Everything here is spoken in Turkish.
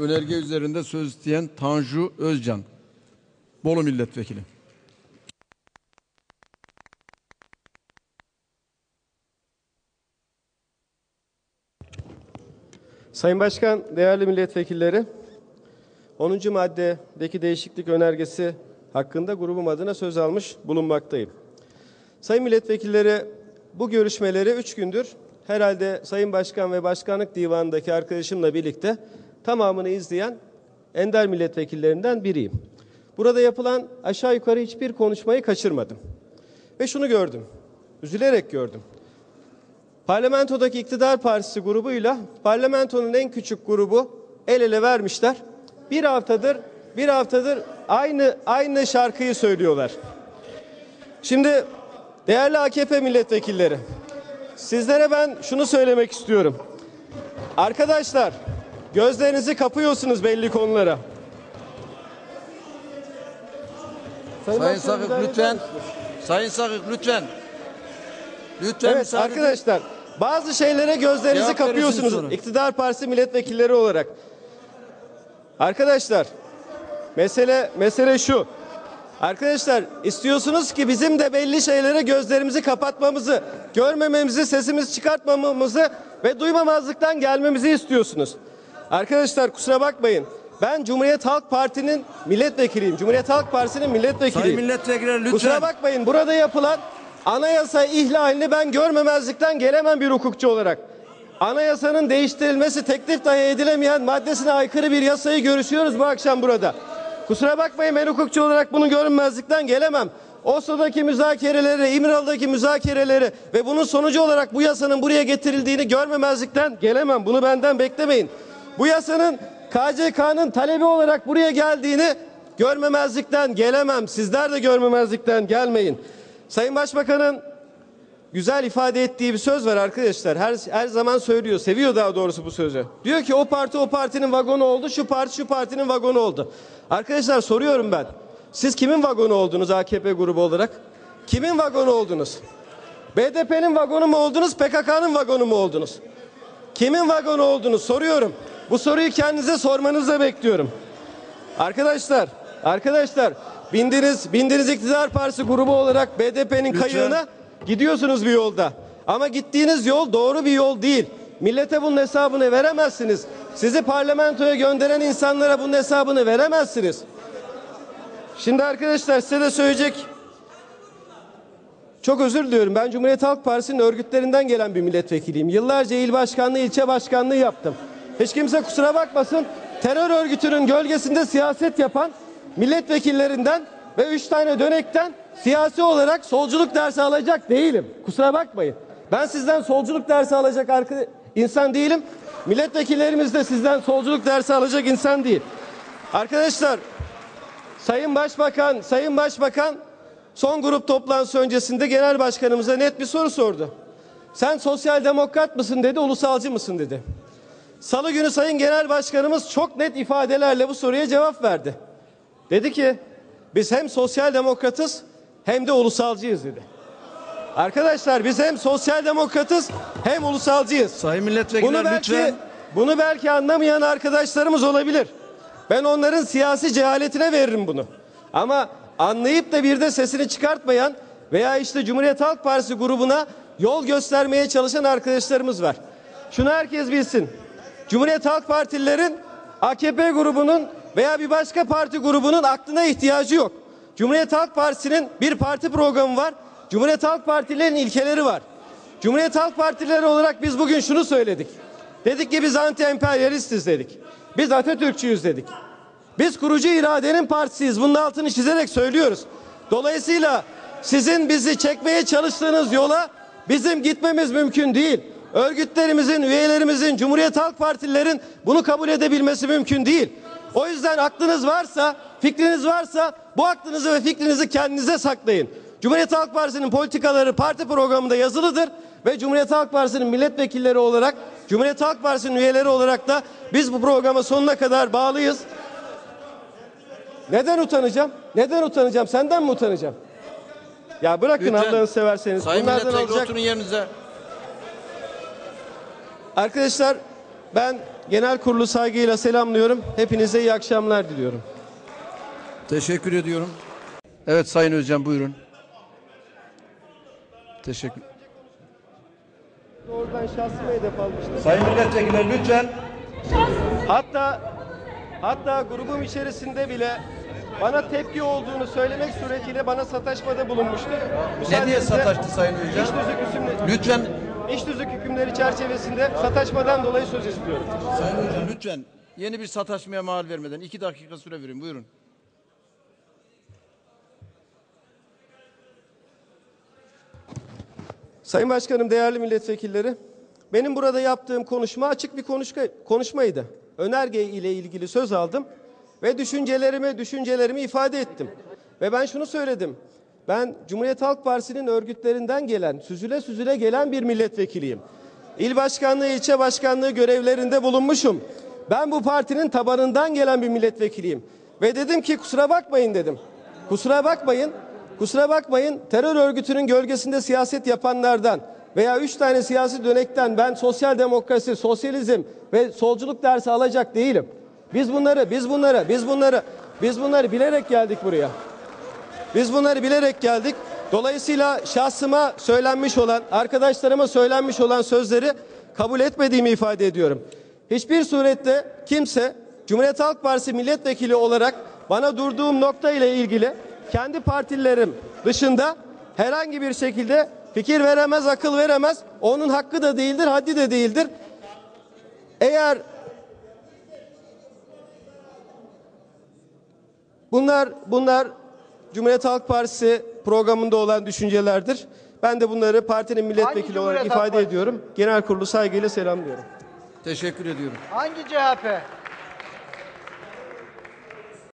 önerge üzerinde söz isteyen Tanju Özcan. Bolu Milletvekili. Sayın Başkan, değerli milletvekilleri, 10. maddedeki değişiklik önergesi hakkında grubum adına söz almış bulunmaktayım. Sayın milletvekilleri, bu görüşmeleri üç gündür herhalde Sayın Başkan ve Başkanlık Divanı'ndaki arkadaşımla birlikte tamamını izleyen ender milletvekillerinden biriyim. Burada yapılan aşağı yukarı hiçbir konuşmayı kaçırmadım. Ve şunu gördüm, üzülerek gördüm. Parlamentodaki iktidar partisi grubuyla parlamentonun en küçük grubu el ele vermişler. Bir haftadır bir haftadır aynı aynı şarkıyı söylüyorlar. Şimdi değerli AKP milletvekilleri sizlere ben şunu söylemek istiyorum. Arkadaşlar gözlerinizi kapıyorsunuz belli konulara. Sayın Başkan, Sakık lütfen. Sayın Sakık lütfen. Lütfen Evet arkadaşlar bazı şeylere gözlerinizi Cevap kapıyorsunuz sonra. iktidar partisi milletvekilleri olarak. Arkadaşlar mesele mesele şu. Arkadaşlar istiyorsunuz ki bizim de belli şeylere gözlerimizi kapatmamızı, görmememizi, sesimizi çıkartmamamızı ve duymamazlıktan gelmemizi istiyorsunuz. Arkadaşlar kusura bakmayın. Ben Cumhuriyet Halk Parti'nin milletvekiliyim. Cumhuriyet Halk Partisi'nin milletvekiliyim. Sayın milletvekilleri lütfen. Kusura bakmayın burada yapılan anayasa ihlalini ben görmemezlikten gelemem bir hukukçu olarak. Anayasanın değiştirilmesi teklif dahi edilemeyen maddesine aykırı bir yasayı görüşüyoruz bu akşam burada. Kusura bakmayın ben hukukçu olarak bunu görünmezlikten gelemem. Oslo'daki müzakereleri, İmralı'daki müzakereleri ve bunun sonucu olarak bu yasanın buraya getirildiğini görmemezlikten gelemem. Bunu benden beklemeyin. Bu yasanın KCK'nın talebi olarak buraya geldiğini görmemezlikten gelemem. Sizler de görmemezlikten gelmeyin. Sayın Başbakan'ın güzel ifade ettiği bir söz var arkadaşlar. Her, her zaman söylüyor, seviyor daha doğrusu bu sözü. Diyor ki o parti o partinin vagonu oldu, şu parti şu partinin vagonu oldu. Arkadaşlar soruyorum ben. Siz kimin vagonu oldunuz AKP grubu olarak? Kimin vagonu oldunuz? BDP'nin vagonu mu oldunuz, PKK'nın vagonu mu oldunuz? Kimin vagonu oldunuz soruyorum. Bu soruyu kendinize sormanızı bekliyorum. Arkadaşlar, arkadaşlar bindiniz bindiniz iktidar partisi grubu olarak BDP'nin kayığına gidiyorsunuz bir yolda. Ama gittiğiniz yol doğru bir yol değil. Millete bunun hesabını veremezsiniz. Sizi parlamentoya gönderen insanlara bunun hesabını veremezsiniz. Şimdi arkadaşlar size de söyleyecek çok özür diliyorum. Ben Cumhuriyet Halk Partisi'nin örgütlerinden gelen bir milletvekiliyim. Yıllarca il başkanlığı, ilçe başkanlığı yaptım. Hiç kimse kusura bakmasın. Terör örgütünün gölgesinde siyaset yapan milletvekillerinden ve üç tane dönekten siyasi olarak solculuk dersi alacak değilim. Kusura bakmayın. Ben sizden solculuk dersi alacak insan değilim. Milletvekillerimiz de sizden solculuk dersi alacak insan değil. Arkadaşlar Sayın Başbakan, Sayın Başbakan son grup toplantısı öncesinde genel başkanımıza net bir soru sordu. Sen sosyal demokrat mısın dedi, ulusalcı mısın dedi. Salı günü Sayın Genel Başkanımız çok net ifadelerle bu soruya cevap verdi. Dedi ki biz hem sosyal demokratız hem de ulusalcıyız dedi. Arkadaşlar biz hem sosyal demokratız hem ulusalcıyız. Sayın milletvekilleri Bunu belki lütfen. bunu belki anlamayan arkadaşlarımız olabilir. Ben onların siyasi cehaletine veririm bunu. Ama anlayıp da bir de sesini çıkartmayan veya işte Cumhuriyet Halk Partisi grubuna yol göstermeye çalışan arkadaşlarımız var. Şunu herkes bilsin. Cumhuriyet Halk Partililerin AKP grubunun veya bir başka parti grubunun aklına ihtiyacı yok. Cumhuriyet Halk Partisi'nin bir parti programı var. Cumhuriyet Halk Partililerin ilkeleri var. Cumhuriyet Halk Partileri olarak biz bugün şunu söyledik. Dedik ki biz anti emperyalistiz dedik. Biz Atatürkçüyüz dedik. Biz kurucu iradenin partisiyiz. Bunun altını çizerek söylüyoruz. Dolayısıyla sizin bizi çekmeye çalıştığınız yola bizim gitmemiz mümkün değil. Örgütlerimizin, üyelerimizin, Cumhuriyet Halk Partililerin bunu kabul edebilmesi mümkün değil. O yüzden aklınız varsa, fikriniz varsa bu aklınızı ve fikrinizi kendinize saklayın. Cumhuriyet Halk Partisi'nin politikaları parti programında yazılıdır ve Cumhuriyet Halk Partisi'nin milletvekilleri olarak, Cumhuriyet Halk Partisi'nin üyeleri olarak da biz bu programa sonuna kadar bağlıyız. Neden utanacağım? Neden utanacağım? Senden mi utanacağım? Ya bırakın Lütfen. Allah'ını severseniz. Sayın Bunlardan milletvekili olacak. oturun yerinize. Arkadaşlar ben genel kurulu saygıyla selamlıyorum. Hepinize iyi akşamlar diliyorum. Teşekkür ediyorum. Evet Sayın Özcan buyurun. Teşekkür. Doğrudan şahsıma hedef almıştım. Sayın milletvekiller lütfen. Hatta hatta grubum içerisinde bile bana tepki olduğunu söylemek suretiyle bana sataşmada bulunmuştu. Ne diye sataştı Sayın Özcan? Lütfen iş tüzük hükümleri çerçevesinde sataşmadan dolayı söz istiyorum. Sayın Hocam lütfen yeni bir sataşmaya mahal vermeden iki dakika süre verin buyurun. Sayın Başkanım, değerli milletvekilleri, benim burada yaptığım konuşma açık bir konuşma, konuşmaydı. Önerge ile ilgili söz aldım ve düşüncelerimi, düşüncelerimi ifade ettim. Ve ben şunu söyledim. Ben Cumhuriyet Halk Partisi'nin örgütlerinden gelen, süzüle süzüle gelen bir milletvekiliyim. İl başkanlığı, ilçe başkanlığı görevlerinde bulunmuşum. Ben bu partinin tabanından gelen bir milletvekiliyim. Ve dedim ki kusura bakmayın dedim. Kusura bakmayın. Kusura bakmayın terör örgütünün gölgesinde siyaset yapanlardan veya üç tane siyasi dönekten ben sosyal demokrasi, sosyalizm ve solculuk dersi alacak değilim. Biz bunları, biz bunları, biz bunları, biz bunları bilerek geldik buraya. Biz bunları bilerek geldik. Dolayısıyla şahsıma söylenmiş olan, arkadaşlarıma söylenmiş olan sözleri kabul etmediğimi ifade ediyorum. Hiçbir surette kimse Cumhuriyet Halk Partisi milletvekili olarak bana durduğum nokta ile ilgili kendi partilerim dışında herhangi bir şekilde fikir veremez, akıl veremez. Onun hakkı da değildir, haddi de değildir. Eğer Bunlar bunlar Cumhuriyet Halk Partisi programında olan düşüncelerdir. Ben de bunları partinin milletvekili Hangi olarak Cumhuriyet Halk ifade Partisi? ediyorum. Genel kurulu saygıyla selamlıyorum. Teşekkür ediyorum. Hangi CHP?